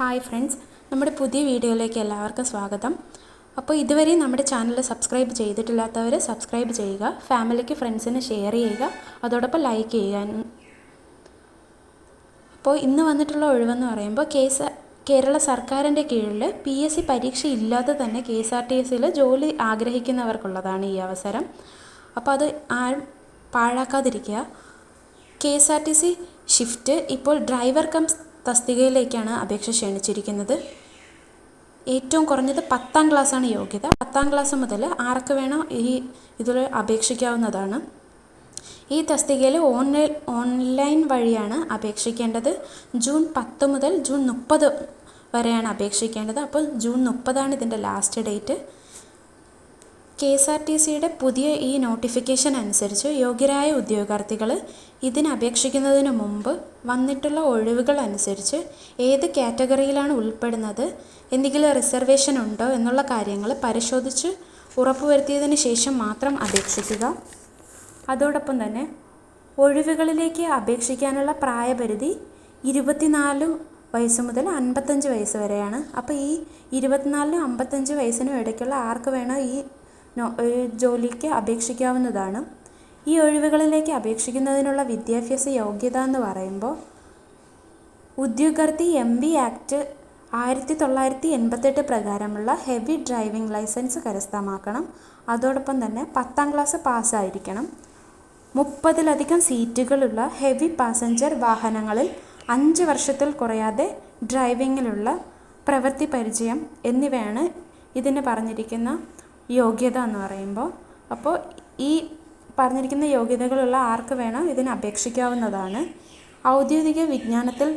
Hi friends നമ്മുടെ പുതിയ വീഡിയോയിലേക്ക് എല്ലാവർക്കും സ്വാഗതം. അപ്പോൾ ഇതുവരെ നമ്മുടെ ചാനൽ സബ്സ്ക്രൈബ് ചെയ്തിട്ടില്ലാത്തവർ സബ്സ്ക്രൈബ് ചെയ്യുക ഫാമിലിക്ക് ഫ്രണ്ട്സിന് ഷെയർ ചെയ്യുക അതോടൊപ്പം ലൈക്ക് ചെയ്യുക. അപ്പോൾ ഇന്ന് വന്നിട്ടുള്ള ഒഴിവെന്ന് പറയുമ്പോൾ കേസ് കേരള സർക്കാരിന്റെ കീഴിൽ പി എസ് സി പരീക്ഷ ഇല്ലാതെ തന്നെ കെ എസ് ആർ ടി എസ്സിൽ ജോലി ആഗ്രഹിക്കുന്നവർക്കുള്ളതാണ് ഈ അവസരം. അപ്പോൾ അത് ആരും പാഴാക്കാതിരിക്കുക. K S R T C shift ഇപ്പോൾ ഡ്രൈവർ കം തസ്തികയിലേക്കാണ് അപേക്ഷ ക്ഷണിച്ചിരിക്കുന്നത്. ഏറ്റവും കുറഞ്ഞത് പത്താം ക്ലാസ്സാണ് യോഗ്യത. പത്താം ക്ലാസ് മുതൽ ആർക്ക് വേണോ ഈ ഇതിൽ അപേക്ഷിക്കാവുന്നതാണ്. ഈ തസ്തികയിൽ ഓൺലൈൻ ഓൺലൈൻ വഴിയാണ് അപേക്ഷിക്കേണ്ടത്. ജൂൺ പത്ത് മുതൽ ജൂൺ മുപ്പത് വരെയാണ് അപേക്ഷിക്കേണ്ടത്. അപ്പോൾ ജൂൺ മുപ്പതാണ് ഇതിന്റെ last date. K S R T സിയുടെ പുതിയ ഈ നോട്ടിഫിക്കേഷൻ അനുസരിച്ച് യോഗ്യരായ ഉദ്യോഗാർത്ഥികൾ ഇതിന് അപേക്ഷിക്കുന്നതിന് മുമ്പ് വന്നിട്ടുള്ള ഒഴിവുകൾ അനുസരിച്ച് ഏത് കാറ്റഗറിയിലാണ് ഉൾപ്പെടുന്നത് എന്തെങ്കിലും റിസർവേഷൻ ഉണ്ടോ എന്നുള്ള കാര്യങ്ങൾ പരിശോധിച്ച് ഉറപ്പുവരുത്തിയതിന് ശേഷം മാത്രം അപേക്ഷിക്കുക. അതോടൊപ്പം തന്നെ ഒഴിവുകളിലേക്ക് അപേക്ഷിക്കാനുള്ള പ്രായപരിധി ഇരുപത്തിനാല് വയസ്സ് മുതൽ അൻപത്തഞ്ച് വയസ്സ് വരെയാണ്. അപ്പോൾ ഈ ഇരുപത്തിനാലിനും അമ്പത്തഞ്ച് വയസ്സിനും ഇടയ്ക്കുള്ള ആർക്ക് വേണോ ഈ ജോലിക്ക് അപേക്ഷിക്കാവുന്നതാണ്. ഈ ഒഴിവുകളിലേക്ക് അപേക്ഷിക്കുന്നതിനുള്ള വിദ്യാഭ്യാസ യോഗ്യത എന്ന് പറയുമ്പോൾ ഉദ്യോഗാർത്ഥി എം ബി ആക്ട് ആയിരത്തി തൊള്ളായിരത്തി എൺപത്തെട്ട് പ്രകാരമുള്ള ഹെവി ഡ്രൈവിംഗ് ലൈസൻസ് കരസ്ഥമാക്കണം. അതോടൊപ്പം തന്നെ പത്താം ക്ലാസ് പാസ്സായിരിക്കണം. മുപ്പതിലധികം സീറ്റുകളുള്ള ഹെവി പാസഞ്ചർ വാഹനങ്ങളിൽ അഞ്ച് വർഷത്തിൽ കുറയാതെ ഡ്രൈവിങ്ങിലുള്ള പ്രവൃത്തി പരിചയം എന്നിവയാണ് ഇതിന് പറഞ്ഞിരിക്കുന്ന യോഗ്യത എന്ന് പറയുമ്പോൾ അപ്പോൾ ഈ പറഞ്ഞിരിക്കുന്ന യോഗ്യതകളുള്ള ആർക്ക് വേണം ഇതിന് അപേക്ഷിക്കാവുന്നതാണ്. ഔദ്യോഗിക വിജ്ഞാനത്തിൽ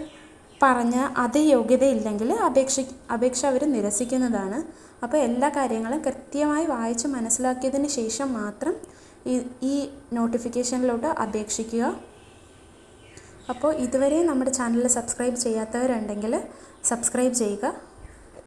പറഞ്ഞ അതേ യോഗ്യതയില്ലെങ്കിൽ അപേക്ഷ അപേക്ഷ അവർ നിരസിക്കുന്നതാണ്. അപ്പോൾ എല്ലാ കാര്യങ്ങളും കൃത്യമായി വായിച്ച് മനസ്സിലാക്കിയതിന് ശേഷം മാത്രം ഈ ഈ നോട്ടിഫിക്കേഷനിലോട്ട് അപേക്ഷിക്കുക. അപ്പോൾ ഇതുവരെ നമ്മുടെ ചാനൽ സബ്സ്ക്രൈബ് ചെയ്യാത്തവരുണ്ടെങ്കിൽ സബ്സ്ക്രൈബ് ചെയ്യുക.